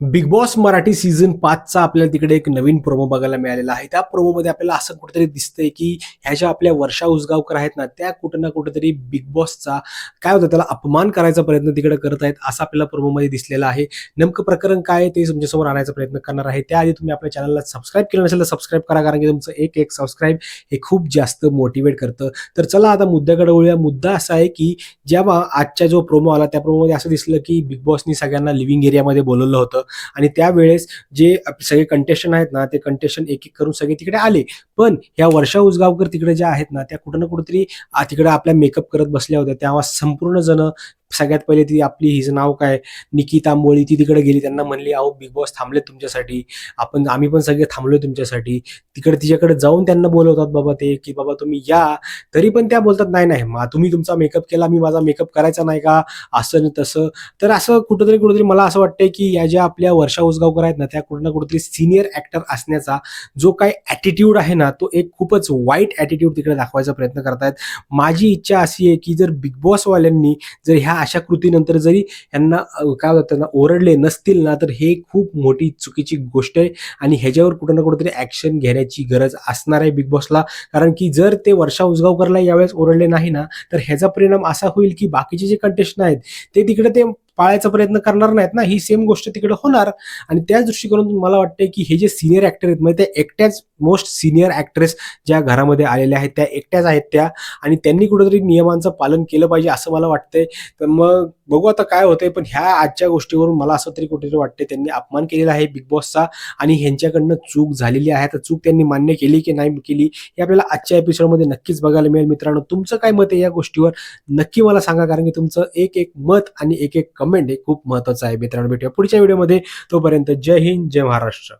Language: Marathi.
बिग बॉस मराठी सीझन पाचचा आपल्याला तिकडे एक नवीन प्रोमो बघायला मिळालेला आहे. त्या प्रोमोमध्ये आपल्याला असं कुठेतरी दिसतंय की ह्या ज्या आपल्या वर्षा उसगावकर आहेत ना त्या कुठं ना कुठेतरी बिग बॉसचा काय होतं त्याला अपमान करायचा प्रयत्न तिकडे करत आहेत असं आपल्याला प्रोमोमध्ये दिसलेला आहे. नेमकं प्रकरण काय आहे ते तुमच्यासमोर आणायचा प्रयत्न करणार आहे. त्याआधी तुम्ही आपल्या चॅनलला सबस्क्राईब केलं नसेल तर सबस्क्राईब करा कारण की तुमचं एक एक सबस्क्राईब हे खूप जास्त मोटिवेट करतं. तर चला आता मुद्द्याकडे वळूया. मुद्दा असा आहे की जेव्हा आजच्या जो प्रोमो आला त्या प्रोमोमध्ये असं दिसलं की बिग बॉसनी सगळ्यांना लिव्हिंग एरियामध्ये बोलवलं होतं. आणि त्यावेळेस जे सगळे कंटेशन आहेत ना ते कंटेशन एक एक करून सगळे तिकडे आले. पण ह्या वर्षा उसगावकर तिकडे ज्या आहेत ना त्या कुठं ना कुठंतरी तिकडे आपल्या मेकअप करत बसल्या होत्या. तेव्हा संपूर्ण जण सगळ्यात पहिले ती आपली हिचं नाव काय? निकिता मोळी ती तिकडे गेली. त्यांना म्हणली अहो बिग बॉस थांबले तुमच्यासाठी. आपण आम्ही पण सगळे थांबलोय तुमच्यासाठी. तिकडे तिच्याकडे जाऊन त्यांना बोलवतात बाबा ते की बाबा तुम्ही या. तरी पण त्या बोलतात नाही नाही मा तुम्ही तुमचा मेकअप केला मी माझा मेकअप करायचा नाही का? असं आणि तसं. तर असं कुठंतरी कुठंतरी मला असं वाटतंय की या ज्या आपल्या वर्षा उसगावकर आहेत ना त्या कुठं ना कुठंतरी सिनियर ऍक्टर असण्याचा जो काही ॲटिट्यूड आहे ना तो एक खूपच वाईट ॲटिट्यूड तिकडे दाखवायचा प्रयत्न करतायत. माझी इच्छा अशी आहे की जर बिग बॉसवाल्यांनी जर ह्या अशा कृतीनंतर जरी यांना काय होतं त्यांना ओरडले नसतील ना तर हे खूप मोठी चुकीची गोष्ट आहे. आणि ह्याच्यावर कुठं ना कुठंतरी ॲक्शन घेण्याची गरज असणार आहे बिग बॉसला कारण की जर ते वर्षा उसगावकरला यावेळेस ओरडले नाही ना तर ह्याचा परिणाम असा होईल की बाकीचे जे कंटेस्टंट आहेत ते तिकडे ते पाळायचा प्रयत्न करणार नाहीत ना ही सेम गोष्ट तिकडे होणार. आणि त्याच दृष्टिकोनातून मला वाटतंय की हे जे सिनियर ऍक्टर आहेत म्हणजे त्या एकट्याच मोस्ट सिनियर ऍक्ट्रेस ज्या घरामध्ये आलेल्या आहेत त्या एकट्याच आहेत त्या. आणि त्यांनी कुठेतरी नियमांचं पालन केलं पाहिजे असं मला वाटतंय. तर मग बघू आता काय होतंय पण ह्या आजच्या गोष्टीवरून मला असं तरी कुठेतरी वाटतंय त्यांनी अपमान केलेला आहे बिग बॉसचा आणि ह्यांच्याकडनं चूक झालेली आहे. तर चूक त्यांनी मान्य केली की नाही केली हे आपल्याला आजच्या एपिसोडमध्ये नक्कीच बघायला मिळेल मित्रांनो. तुमचं काय मत आहे या गोष्टीवर? नक्की मला सांगा कारण की तुमचं एक एक मत आणि एक एक कमेंट हे खूप महत्वाचं आहे. मित्रांनो भेटूया पुढच्या व्हिडिओमध्ये तोपर्यंत जय हिंद जय महाराष्ट्र.